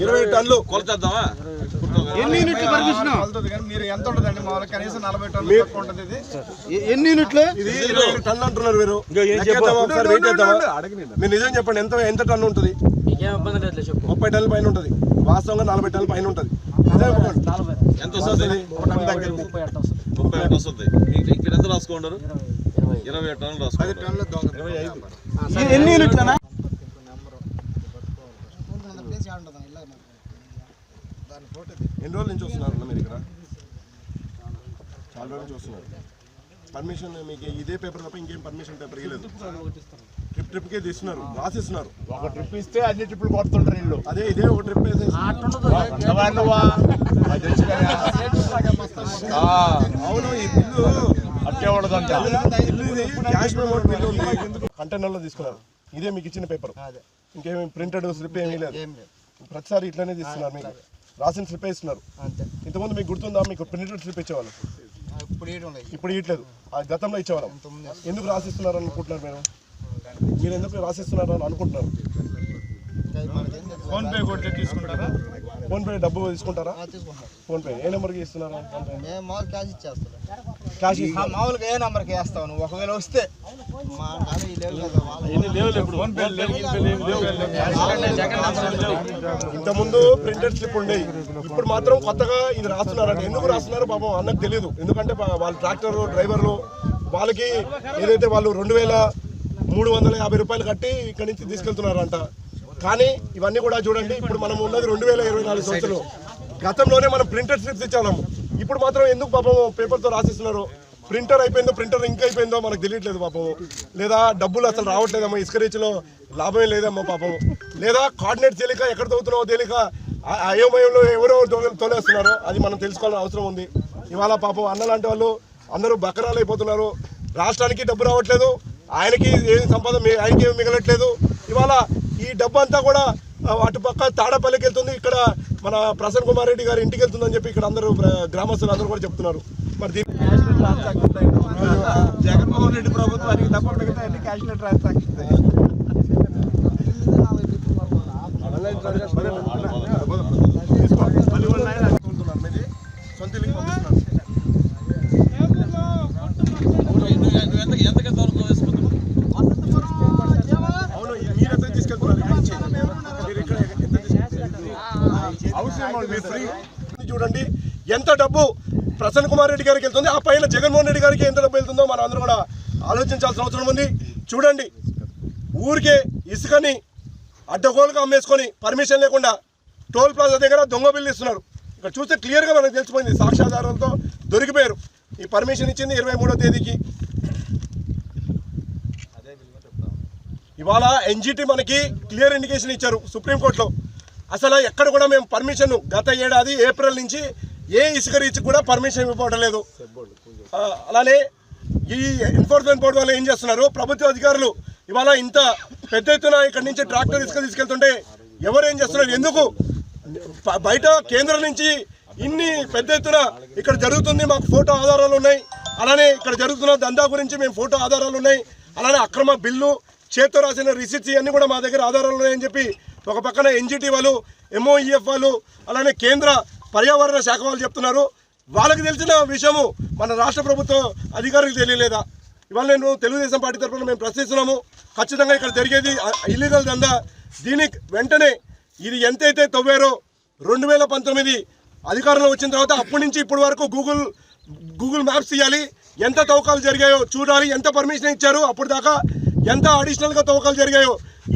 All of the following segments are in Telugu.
ఇరవై టన్నులు. కొలతేద్దామా? ఎన్ని యూనిట్లు పర్మిషన్ మీరు ఎంత ఉంటుందండి? మామూలుగా కనీసం నలభై టన్నులు మీరు- తక్కువ ఉంటుంది ఇది. ఎన్ని యూనిట్లు? ఇది ఇరవై ఐదు టన్నులు. అంటున్నారు మీరు. లెక్కేద్దామా ఒకసారి వెయిట్ చేద్దామా? మీరు నిజం చెప్పండి. ఎంత ఎంత టన్ను ఉంటుంది? ముప్పై టన్నుల పైన ఉంటుంది. వాస్తవంగా నలభై టన్నుల పైన ఉంటుంది. ఎంత వస్తుంది ముప్పై ఒకటి వస్తుంది. ఇక్కడ ఎంత రాసుకుంటారు? ఇరవై టన్నులు ఎన్ని యూనిట్లనా ఎన్ని రోజుల నుంచి వస్తున్నారు అన్న మీరు ఇక్కడ? చాలా రోజుల నుంచి వస్తున్నారు. పర్మిషన్ మీకు ఇదే పేపర్ తప్ప ఇంకేం పర్మిషన్ పేపర్ ఇవ్వలేదు ట్రిప్ ట్రిప్కే తీస్తున్నారు. రాసిస్తున్నారు. ఒక ట్రిప్ ఇస్తే అన్ని ట్రిప్పులు కొడుతుంటారు ఇల్లు అదే ఇదే ఒక ట్రిప్ అవును ఈ బిల్లు అట్టే ఉండదంట. బిల్లు ఇది క్యాష్ పేమెంట్ బిల్లు ఉంది. కంటైనర్లో తీసుకున్నారు. ఇదే మీకు ఇచ్చిన పేపర్ ఇంకేమి ప్రింటెడ్ స్లిప్ ఏమీ లేదు. ప్రతిసారి ఇట్లనే తీస్తున్నారు మీకు రాసిన స్లిప్ ఇస్తున్నారు. ఇంతకుముందు మీకు గుర్తుందా? మీకు ప్రింటెడ్ స్లిప్ ఇచ్చేవాళ్ళు. ఇప్పుడు ఇవ్వట్లేదు ఆ గతంలో ఇచ్చేవాళ్ళం. ఎందుకు రాసిస్తున్నారు అనుకుంటున్నారు మీరు? మీరు ఎందుకు రాసిస్తున్నారు అని అనుకుంటున్నారు? ఫోన్ పే కొడితే తీసుకుంటారా? ఫోన్ పే డబ్బు తీసుకుంటారా? తీసుకుంటాం ఫోన్ పే ఏ నెంబర్కి ఇస్తున్నారు మేము మామూలు క్యాష్ ఇచ్చేస్తాం. క్యాష్ ఆ మామూలుగా ఏ నంబర్కి వేస్తావు నువ్వు? ఒకవేళ వస్తే. మా నాన్న ఈ లేవు కదా వాళ్ళు ఫోన్ పే లేవు ఇంతకుముందు ప్రింటెడ్ స్లిప్ ఉండేవి ఇప్పుడు మాత్రం కొత్తగా ఇది రాస్తున్నారంట. ఎందుకు రాస్తున్నారో పాపం? అన్నకు తెలియదు ఎందుకంటే వాళ్ళ ట్రాక్టర్ డ్రైవర్లు వాళ్ళకి ఏదైతే వాళ్ళు రెండు వేల మూడు వందల యాభై రూపాయలు కట్టి ఇక్కడి నుంచి తీసుకెళ్తున్నారంట. కానీ ఇవన్నీ కూడా చూడండి ఇప్పుడు మనం ఉన్నది రెండు వేల ఇరవై నాలుగు సంవత్సరాలు గతంలోనే మనం ప్రింటర్ స్లిప్స్ ఇచ్చాము ఇప్పుడు మాత్రం ఎందుకు పాపం పేపర్తో రాసిస్తున్నారు? ప్రింటర్ అయిపోయిందో ప్రింటర్ ఇంక్ అయిపోయిందో మనకు తెలియట్లేదు పాపం. లేదా డబ్బులు అసలు రావట్లేదమ్మా ఇసుక రీచ్లో లాభమే లేదమ్మా పాపం. లేదా కోఆర్డినేట్ తెలియక ఎక్కడ తవ్వుతున్నావో తెలియక అయోమయంలో ఎవరో తోలే- తోలేస్తున్నారో. అది మనం తెలుసుకోవాల్సిన అవసరం ఉంది. ఇవాళ పాపం అన్న లాంటి వాళ్ళు అందరూ బకరాలు అయిపోతున్నారు. రాష్ట్రానికి డబ్బు రావట్లేదు. ఆయనకి ఏం సంపద ఆయనకి ఏమి మిగలట్లేదు. ఇవాళ ఈ డబ్బు అంతా కూడా ఆ, అటు పక్క తాడపల్లికి వెళ్తుంది. ఇక్కడ మన ప్రసన్న కుమార్ రెడ్డి గారి ఇంటికి వెళ్తుందని చెప్పి ఇక్కడ అందరూ గ్రామస్తులు అందరూ కూడా చెప్తున్నారు. మరి దీని జగన్మోహన్ రెడ్డి ప్రభుత్వానికి తప్ప మిగతా అన్ని క్యాష్ లెట్ ట్రాన్సాక్షన్ ఎంత డబ్బు ప్రసన్న కుమార్ రెడ్డి గారికి వెళ్తుంది ఆ పైన జగన్మోహన్ రెడ్డి గారికి ఎంత డబ్బు వెళ్తుందో మనం అందరూ కూడా ఆలోచించాల్సిన అవసరం ఉంది. చూడండి ఊరికే ఇసుకని అడ్డగోలుగా అమ్మేసుకొని పర్మిషన్ లేకుండా టోల్ ప్లాజా దగ్గర దొంగ బిల్లు ఇస్తున్నారు. ఇక్కడ చూస్తే క్లియర్గా మనకు తెలిసిపోయింది సాక్ష్యాధారాలతో దొరికిపోయారు. ఈ పర్మిషన్ ఇచ్చింది ఇరవై మూడో తేదీకి. ఇవాళ ఎన్జిటి మనకి క్లియర్ ఇండికేషన్ ఇచ్చారు సుప్రీంకోర్టులో. అసలు ఎక్కడ కూడా మేము పర్మిషన్ గత ఏడాది ఏప్రిల్ నుంచి ఏ ఇసుక రీచ్ కూడా పర్మిషన్ ఇవ్వబడలేదు లేదు. అలానే ఈ ఎన్ఫోర్స్మెంట్ బోర్డు వాళ్ళు ఏం చేస్తున్నారు? ప్రభుత్వ అధికారులు ఇవాళ ఇంత పెద్ద ఎత్తున ఇక్కడి నుంచి ట్రాక్టర్ ఇసుక తీసుకెళ్తుంటే ఎవరు ఏం చేస్తున్నారు? ఎందుకు? బయట కేంద్రం నుంచి ఇన్ని పెద్ద ఎత్తున ఇక్కడ జరుగుతుంది మాకు ఫోటో ఆధారాలు ఉన్నాయి. అలానే ఇక్కడ జరుగుతున్న దందా గురించి మేము ఫోటో ఆధారాలు ఉన్నాయి. అలానే అక్రమ బిల్లు చేత్తో రాసిన రిసిప్ట్స్ ఇవన్నీ కూడా మా దగ్గర ఆధారాలు ఉన్నాయని చెప్పి ఒక పక్కన ఎన్జిటి వాళ్ళు ఎంఓఈఎఫ్ వాళ్ళు అలానే కేంద్ర పర్యావరణ శాఖ వాళ్ళు చెప్తున్నారు. వాళ్ళకి తెలిసిన విషయము మన రాష్ట్ర ప్రభుత్వ అధికారులకు తెలియలేదా? ఇవాళ నేను తెలుగుదేశం పార్టీ తరఫున మేము ప్రశ్నిస్తున్నాము. ఖచ్చితంగా ఇక్కడ జరిగేది ఇల్లీగల్ దందా. దీనికి వెంటనే ఇది ఎంతైతే తవ్వారో రెండు వేల పంతొమ్మిది అధికారంలో వచ్చిన తర్వాత అప్పటి నుంచి ఇప్పటి వరకు గూగుల్ గూగుల్ మ్యాప్స్ తీయాలి ఎంత తవ్వకాలు జరిగాయో చూడాలి. ఎంత పర్మిషన్ ఇచ్చారు అప్పుడు దాకా ఎంత అడిషనల్గా తవ్వకాలు జరిగాయో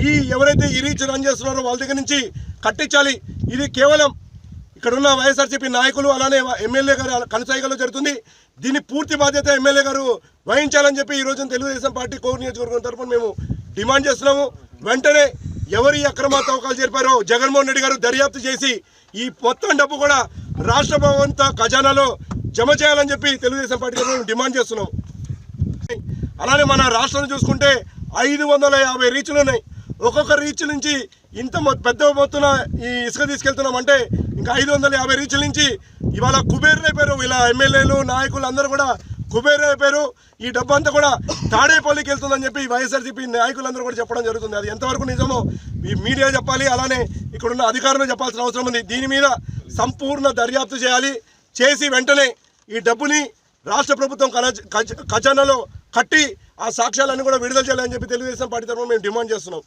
ఈ ఎవరైతే ఈ రీచ్ రన్ చేస్తున్నారో వాళ్ళ దగ్గర నుంచి కట్టించాలి. ఇది కేవలం ఇక్కడ ఉన్న వైఎస్ఆర్సీపీ నాయకులు అలానే ఎమ్మెల్యే గారు కనసాయిగలో జరుగుతుంది. దీని పూర్తి బాధ్యత ఎమ్మెల్యే గారు వహించాలని చెప్పి ఈ రోజున తెలుగుదేశం పార్టీ కోర్ నియోజకవర్గం తరఫున మేము డిమాండ్ చేస్తున్నాము. వెంటనే ఎవరు ఈ అక్రమ తవ్వకాలు జరిపారో జగన్మోహన్ రెడ్డి గారు దర్యాప్తు చేసి ఈ మొత్తం డబ్బు కూడా రాష్ట్ర భవంత ఖజానాలో జమ చేయాలని చెప్పి తెలుగుదేశం పార్టీ తరఫున మేము డిమాండ్ చేస్తున్నాం. అలానే మన రాష్ట్రం చూసుకుంటే ఐదు వందల యాభై రీచ్లు ఉన్నాయి. ఒక్కొక్క రీచ్ నుంచి ఇంత పెద్ద మొత్తున ఈ ఇసుక తీసుకెళ్తున్నాం అంటే ఇంకా ఐదు వందల యాభై రీచ్ల నుంచి ఇవాళ కుబేరులు అయిపోయారు ఇలా ఎమ్మెల్యేలు నాయకులు అందరూ కూడా కుబేరు అయిపోయారు ఈ డబ్బు అంతా కూడా తాడేపల్లికి వెళ్తుందని చెప్పి వైఎస్ఆర్సీపీ నాయకులందరూ కూడా చెప్పడం జరుగుతుంది. అది ఎంతవరకు నిజమో ఈ మీడియా చెప్పాలి అలానే ఇక్కడున్న అధికారులు చెప్పాల్సిన అవసరం ఉంది. దీని మీద సంపూర్ణ దర్యాప్తు చేయాలి. చేసి వెంటనే ఈ డబ్బుని రాష్ట్ర ప్రభుత్వం ఖజ- ఖజానాలో కట్టి ఆ సాక్ష్యాలన్నీ కూడా విడుదల చేయాలని చెప్పి తెలుగుదేశం పార్టీ తరఫున మేము డిమాండ్ చేస్తున్నాం.